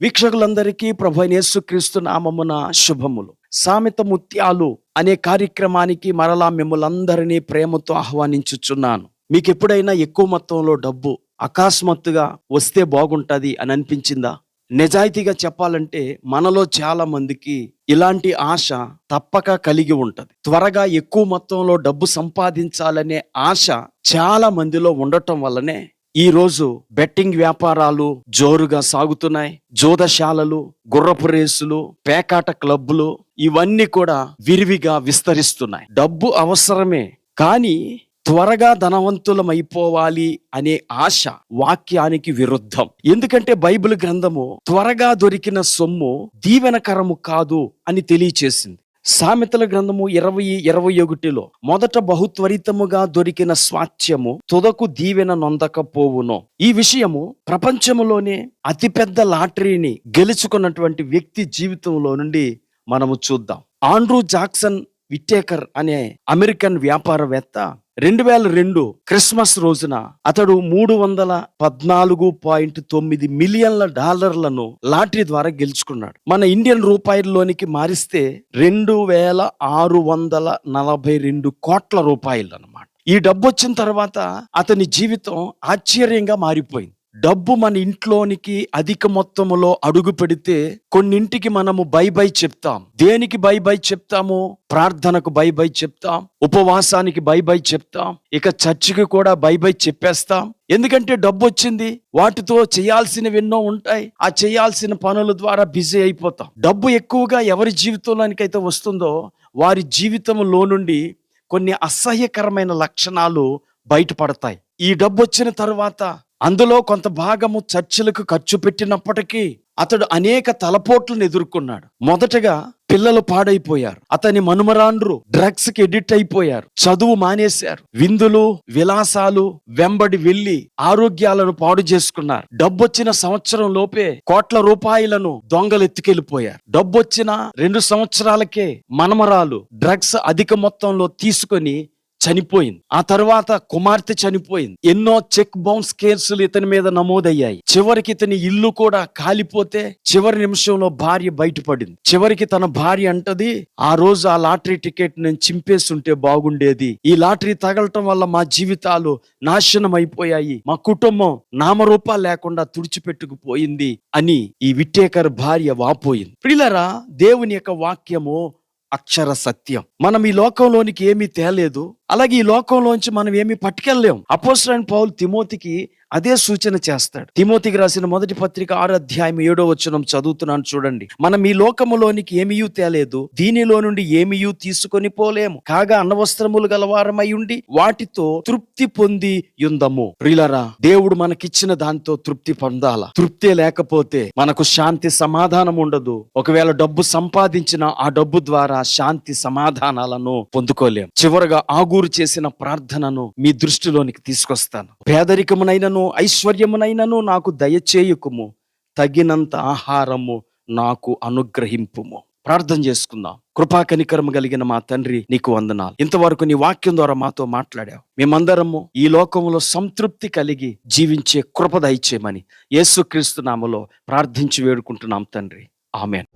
వీక్షకులందరికీ ప్రభు యేసుక్రీస్తు నామమున శుభములు. సామెత ముత్యాలు అనే కార్యక్రమానికి మరలా మిమ్మల్ందరినీ ప్రేమతో ఆహ్వానించుచున్నాను. మీకు ఎప్పుడైనా ఎక్కువ మొత్తంలో డబ్బు అకస్మాత్తుగా వస్తే బాగుంటుంది అని అనిపించిందా? నిజాయితీగా చెప్పాలంటే మనలో చాలా మందికి ఇలాంటి ఆశ తప్పక కలిగి ఉంటది. త్వరగా ఎక్కువ మొత్తంలో డబ్బు సంపాదించాలనే ఆశ చాలా మందిలో ఉండటం వల్లనే ఈ రోజు బెట్టింగ్ వ్యాపారాలు జోరుగా సాగుతున్నాయి. జోదశాలలు గుర్రపు రేసులు పేకాట క్లబ్బులు ఇవన్నీ కూడా విరివిగా విస్తరిస్తున్నాయి. డబ్బు అవసరమే కానీ త్వరగా ధనవంతులం అయిపోవాలి అనే ఆశ వాక్యానికి విరుద్ధం. ఎందుకంటే బైబిల్ గ్రంథము త్వరగా దొరికిన సొమ్ము దీవెనకరము కాదు అని తెలియచేసింది. సామెతల గ్రంథము ఇరవై ఇరవై ఒకటిలో మొదట బహుత్వరితముగా దొరికిన స్వాస్థ్యము తుదకు దీవెన నొందకపోవును. ఈ విషయము ప్రపంచములోనే అతిపెద్ద లాటరీని గెలుచుకున్నటువంటి వ్యక్తి జీవితంలో నుండి మనము చూద్దాం. ఆండ్రూ జాక్సన్ విట్టేకర్ అనే అమెరికన్ వ్యాపారవేత్త రెండు వేల రెండు క్రిస్మస్ రోజున అతడు మూడు వందల పద్నాలుగు పాయింట్ తొమ్మిది మిలియన్ల డాలర్లను లాటరీ ద్వారా గెలుచుకున్నాడు. మన ఇండియన్ రూపాయల్లోనికి మారిస్తే రెండు వేల ఆరు వందల నలభై రెండు కోట్ల రూపాయలు అన్నమాట ఈ డబ్బు వచ్చిన తర్వాత అతని జీవితం ఆశ్చర్యంగా మారిపోయింది. డబ్బు మన ఇంట్లోనికి అధిక మొత్తములో అడుగు పెడితే కొన్నింటికి మనము బై బై చెప్తాం. దేనికి బై బై చెప్తాము? ప్రార్థనకు బై బై చెప్తాం. ఉపవాసానికి బై బై చెప్తాం. ఇక చర్చికి కూడా బై బై చెప్పేస్తాం. ఎందుకంటే డబ్బు వచ్చింది. వాటితో చేయాల్సినవి ఎన్నో ఉంటాయి. ఆ చేయాల్సిన పనుల ద్వారా బిజీ అయిపోతాం. డబ్బు ఎక్కువగా ఎవరి జీవితంలోనికైతే వస్తుందో వారి జీవితంలో నుండి కొన్ని అసహ్యకరమైన లక్షణాలు బయటపడతాయి. ఈ డబ్బు వచ్చిన తర్వాత అందులో కొంత భాగము చర్చిలకు ఖర్చు పెట్టినప్పటికీ అతడు అనేక తలపోట్లను ఎదుర్కొన్నాడు. మొదటగా పిల్లలు పాడైపోయారు. అతని మనుమరాండ్రు డ్రగ్స్కి ఎడిట్ అయిపోయారు. చదువు మానేశారు. విందులు విలాసాలు వెంబడి వెళ్ళి ఆరోగ్యాలను పాడు చేసుకున్నారు. డబ్బొచ్చిన సంవత్సరం లోపే కోట్ల రూపాయలను దొంగలు ఎత్తుకెళ్ళిపోయారు డబ్బొచ్చిన రెండు సంవత్సరాలకే మనమరాలు డ్రగ్స్ అధిక మొత్తంలో తీసుకొని చనిపోయింది. ఆ తర్వాత కుమార్తె చనిపోయింది. ఎన్నో చెక్ బౌన్స్ కేసులు ఇతని మీద నమోదయ్యాయి. చివరికి ఇతని ఇల్లు కూడా కాలిపోతే చివరి నిమిషంలో భార్య బయటపడింది. చివరికి తన భార్య అంటది ఆ రోజు ఆ లాటరీ టికెట్ నేను చింపేస్తుంటే బాగుండేది. ఈ లాటరీ తగలటం వల్ల మా జీవితాలు నాశనం అయిపోయాయి. మా కుటుంబం నామరూపాలు లేకుండా తుడిచిపెట్టుకుపోయింది అని ఈ విట్టేకర్ భార్య వాపోయింది. ప్రిలరా దేవుని యొక్క వాక్యము అక్షర సత్యం. మనం ఈ లోకంలోనికి ఏమీ తేలేదు. అలాగే ఈ లోకంలోంచి మనం ఏమి పట్టుకెళ్ళలేం అపోసరైన పౌలు తిమోతికి అదే సూచన చేస్తాడు. తిమోతికి రాసిన మొదటి పత్రిక ఆరు అధ్యాయం ఏడో వచ్చనం చదువుతున్నాను చూడండి. మనం ఈ లోకములోనికి ఏమీయూ తేలేదు. దీనిలో నుండి ఏమీయూ తీసుకొని పోలేము. కాగా అన్నవస్త్రములు గలవారమై ఉండి వాటితో తృప్తి పొంది యుందము. ప్రిలరా దేవుడు మనకిచ్చిన దాంతో తృప్తి పొందాల? తృప్తే లేకపోతే మనకు శాంతి సమాధానం ఉండదు. ఒకవేళ డబ్బు సంపాదించిన ఆ డబ్బు ద్వారా శాంతి సమాధానాలను పొందుకోలేం. చివరగా ఆగు ఆగూరు చేసిన ప్రార్థనను మీ దృష్టిలోనికి తీసుకొస్తాను. పేదరికమునైనను ఐశ్వర్యమునైనను నాకు దయచేయుకుము. తగినంత ఆహారము నాకు అనుగ్రహింపుము. ప్రార్థన చేసుకుందాం. కృపా కనికరము కలిగిన మా తండ్రి నీకు వందనాలు. ఇంతవరకు నీ వాక్యం ద్వారా మాతో మాట్లాడావు. మేమందరము ఈ లోకములో సంతృప్తి కలిగి జీవించే కృప దయచేయమని యేసుక్రీస్తు నామలో ప్రార్థించి వేడుకుంటున్నాం తండ్రి. ఆమెన్.